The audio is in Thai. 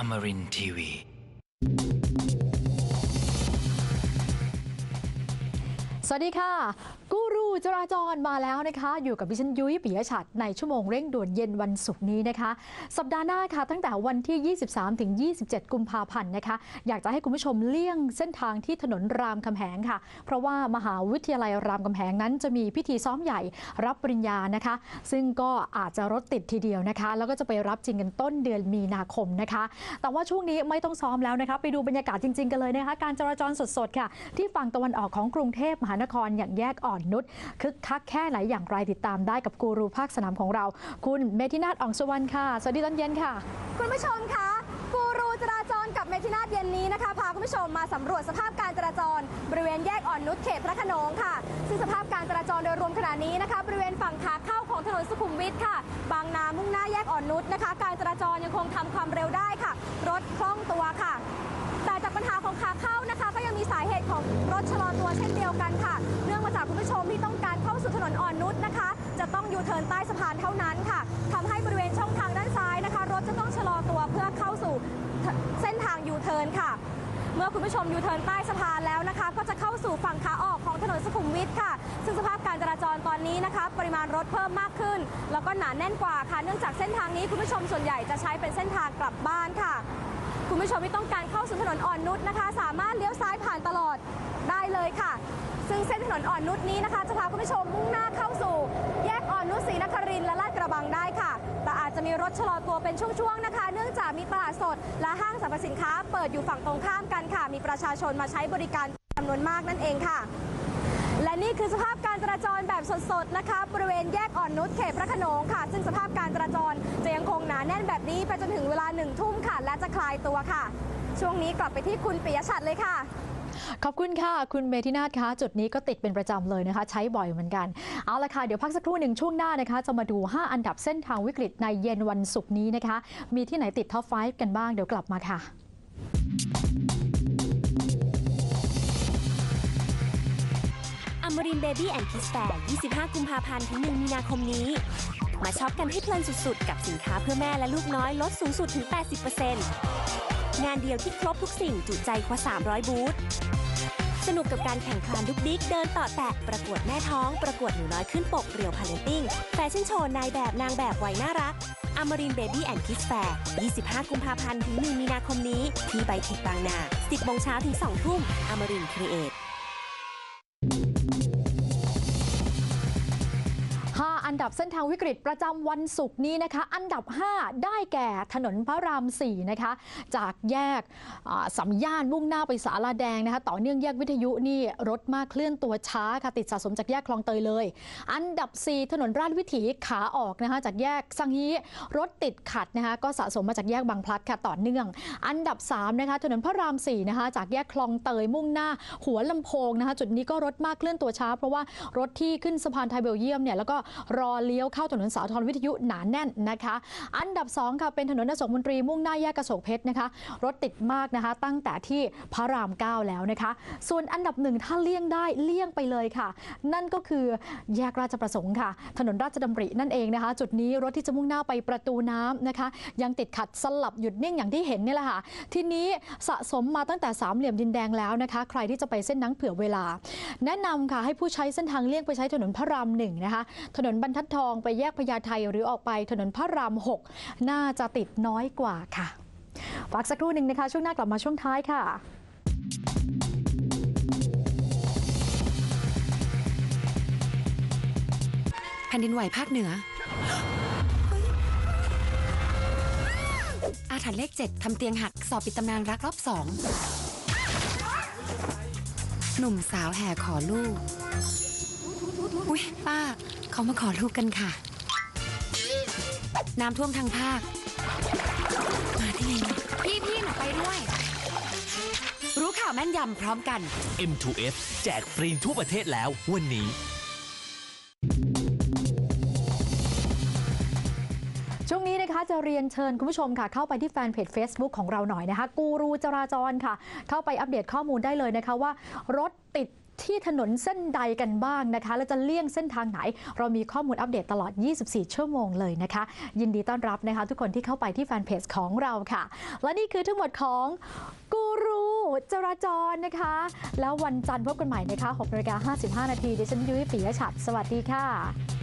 Amarin TV. สวัสดีค่ะ กู รูจราจรมาแล้วนะคะ อยู่กับดิฉันยุ้ยปิยฉัดในชั่วโมงเร่งด่วนเย็นวันศุกร์นี้นะคะ สัปดาห์หน้าค่ะ ตั้งแต่วันที่ 23 ถึง 27 กุมภาพันธ์นะคะ อยากจะให้คุณผู้ชมเลี่ยงเส้นทางที่ถนนรามคำแหงค่ะ เพราะว่ามหาวิทยาลัยรามคำแหงนั้นจะมีพิธีซ้อมใหญ่รับปริญญานะคะ ซึ่งก็อาจจะรถติดทีเดียวนะคะ แล้วก็จะไปรับจริงกันต้นเดือนมีนาคมนะคะ แต่ว่าช่วงนี้ไม่ต้องซ้อมแล้วนะคะไปดูบรรยากาศจริง ๆ กันเลยนะคะ การจราจรสดๆค่ะ ที่ฝั่งตะวันออกของกรุงเทพมหานครอย่างแยกอ่อนนุชคึกคักแค่ไหนอย่างไรติดตามได้กับกูรูภาคสนามของเรา คุณเมธินาถอ่องสุวรรณค่ะ สวัสดีตอนเย็นค่ะ คุณผู้ชมคะกูรูจราจรกับเมทินาถเย็นนี้นะคะ พาคุณผู้ชมมาสำรวจสภาพการจราจร บริเวณแยกอ่อนนุชเขตพระขนงค่ะ ซึ่งสภาพการจราจรโดยรวมขณะนี้นะคะ บริเวณฝั่งขาเข้าของถนนสุขุมวิทค่ะ บางนามุ่งหน้าแยกอ่อนนุชนะคะ การจราจรยังคงทำความเร็วได้ค่ะ รถคล่องตัวินใต้สะพานเท่านั้นค่ะทำให้บริเวณช่องทางด้านซ้ายนะคะ รถจะต้องชะลอตัวเพื่อเข้าสู่เส้นทางยูเทิร์นค่ะ เมื่อคุณผู้ชมยูเทิร์นใต้สะพานแล้วนะคะ ก็จะเข้าสู่ฝั่งขาออกของถนนสุขุมวิทค่ะ ซึ่งสภาพการจราจรตอนนี้นะคะ ปริมาณรถเพิ่มมากขึ้น แล้วก็หนาแน่นกว่าค่ะ เนื่องจากเส้นทางนี้คุณผู้ชมส่วนใหญ่จะใช้เป็นเส้นทางกลับบ้านค่ะคุณผู้ชมที่ต้องการเข้าสู่ถนนอ่อนนุชนะคะ สามารถเลี้ยวซ้ายผ่านตลอดได้เลยค่ะ ซึ่งเส้นถนนอ่อนนุชนี้นะคะ จะพาคุณผู้ชมมุ่งหน้าเข้าสู่ นนุชศรีนครินและลาดกระบังได้ค่ะ แต่อาจจะมีรถชะลอตัวเป็นช่วงๆนะคะ เนื่องจากมีตลาดสด และห้างสรรพสินค้า เปิดอยู่ฝั่งตรงข้ามกันค่ะ มีประชาชนมาใช้บริการจำนวนมากนั่นเองค่ะ และนี่คือสภาพการจราจรแบบสดๆนะคะ บริเวณแยกอ่อนนุชเขตพระโขนงค่ะ ซึ่งสภาพการจราจรจะยังคงหนาแน่นแบบนี้ไปจนถึงเวลาหนึ่งทุ่มค่ะ และจะคลายตัวค่ะ ช่วงนี้กลับไปที่คุณปิยชัดเลยค่ะ ขอบคุณค่ะ คุณเมธินาถคะจุดนี้ก็ติดเป็นประจำเลยนะคะ ใช้บ่อยเหมือนกัน เอาละค่ะ เดี๋ยวพักสักครู่หนึ่งช่วงหน้านะคะ จะมาดู 5 อันดับเส้นทางวิกฤตในเย็นวันศุกร์นี้นะคะ มีที่ไหนติดท็อป 5 กันบ้างเดี๋ยวกลับมาค่ะอมรินเบบี้แอนด์คิสแฟร์25 กุมภาพันธ์ถึง 1 มีนาคมนี้ มาช็อปกันให้เพลินสุดๆ กับสินค้าเพื่อแม่และลูกน้อยลดสูงสุดถึง 80% งานเดียวที่ครบทุกสิ่งจุใจกว่า 300 บูธ สนุกกับการแข่งขันดุกดิกเดินต่อแตะ ประกวดแม่ท้อง ประกวดหนูน้อยขึ้นปกเรียวพาเลนติ้ง แฟชั่นโชว์นายแบบนางแบบวัยน่ารักอมรินเบบี้แอนด์คิสแฟร์25 กุมภาพันธ์ ถึง 1 มีนาคมนี้ ที่ไบเทคบางนา 10โมงเช้าถึง 2 ทุ่มอมรินครีเอท อันดับเส้นทางวิกฤตประจำวันศุกร์นี้นะคะ อันดับ 5 ได้แก่ถนนพระราม 4 นะคะ จากแยกสัมย่านมุ่งหน้าไปสาลาแดงนะคะ ต่อเนื่องแยกวิทยุนี่รถมากเคลื่อนตัวช้าค่ะติดสะสมจากแยกคลองเตยเลย อันดับ 4 ถนนราชวิถีขาออกนะคะ จากแยกสังฮีรถติดขัดนะคะ ก็สะสมมาจากแยกบางพลัดค่ะต่อเนื่อง อันดับ3นะคะถนนพระราม 4 นะคะ จากแยกคลองเตยมุ่งหน้า หัวลำโพงนะคะ จุดนี้ก็รถมากเคลื่อนตัวช้า เพราะว่ารถที่ขึ้นสะพานไทยเบลเยียมเนี่ยแล้วก็รอเลี้ยวเข้าถนนสาทรวิทยุหนาแน่นนะคะ อันดับ2ค่ะเป็นถนนอโศกมนตรีมุ่งหน้าแยกกระโสกเพชรนะคะ รถติดมากนะคะ ตั้งแต่ที่พระราม 9 แล้วนะคะ ส่วนอันดับหนึ่งถ้าเลี่ยงได้เลี่ยงไปเลยค่ะ นั่นก็คือแยกราชประสงค์ค่ะ ถนนราชดำรินั่นเองนะคะ จุดนี้รถที่จะมุ่งหน้าไปประตูน้ำนะคะ ยังติดขัดสลับหยุดนิ่งอย่างที่เห็นเนี่ยแหละค่ะ ทีนี้สะสมมาตั้งแต่สามเหลี่ยมดินแดงแล้วนะคะ ใครที่จะไปเส้นนั้นเผื่อเวลา แนะนำค่ะให้ผู้ใช้เส้นทางเลี่ยงไปใช้ถนนพระรามหนึ่งนะคะ ถนนบรรทัดทองไปแยกพญาไทหรือออกไปถนนพระราม 6 น่าจะติดน้อยกว่าค่ะพักสักครู่หนึ่งนะคะ ช่วงหน้ากลับมาช่วงท้ายค่ะแผ่นดินไหวภาคเหนือ อาถรรพ์เลขเจ็ดทำเตียงหัก สอบปิดตำนานรักรอบสอง หนุ่มสาวแห่ขอลูก อุ๊ยป้า เขามาขอลูกกันค่ะ น้ำท่วมทางภาค มาที่ไหนเนี่ยพี่พี่หนูไปด้วย รู้ข่าวแม่นยำพร้อมกัน M2F แจกฟรีทั่วประเทศแล้ววันนี้ ช่วงนี้นะคะจะเรียนเชิญคุณผู้ชมค่ะ เข้าไปที่แฟนเพจ Facebook ของเราหน่อยนะคะ กูรูจราจรค่ะ เข้าไปอัปเดตข้อมูลได้เลยนะคะว่า รถติด ที่ถนนเส้นใดกันบ้างนะคะ และจะเลี่ยงเส้นทางไหน เรามีข้อมูลอัปเดตตลอด 24 ชั่วโมงเลยนะคะ ยินดีต้อนรับนะคะ ทุกคนที่เข้าไปที่แฟนเพจของเราค่ะ และนี่คือทั้งหมดของกูรูจราจรนะคะ แล้ววันจันทร์พบกันใหม่นะคะ6นาฬิกา55 นาทีดิฉันยุ้ยปิยะฉัตรสวัสดีค่ะ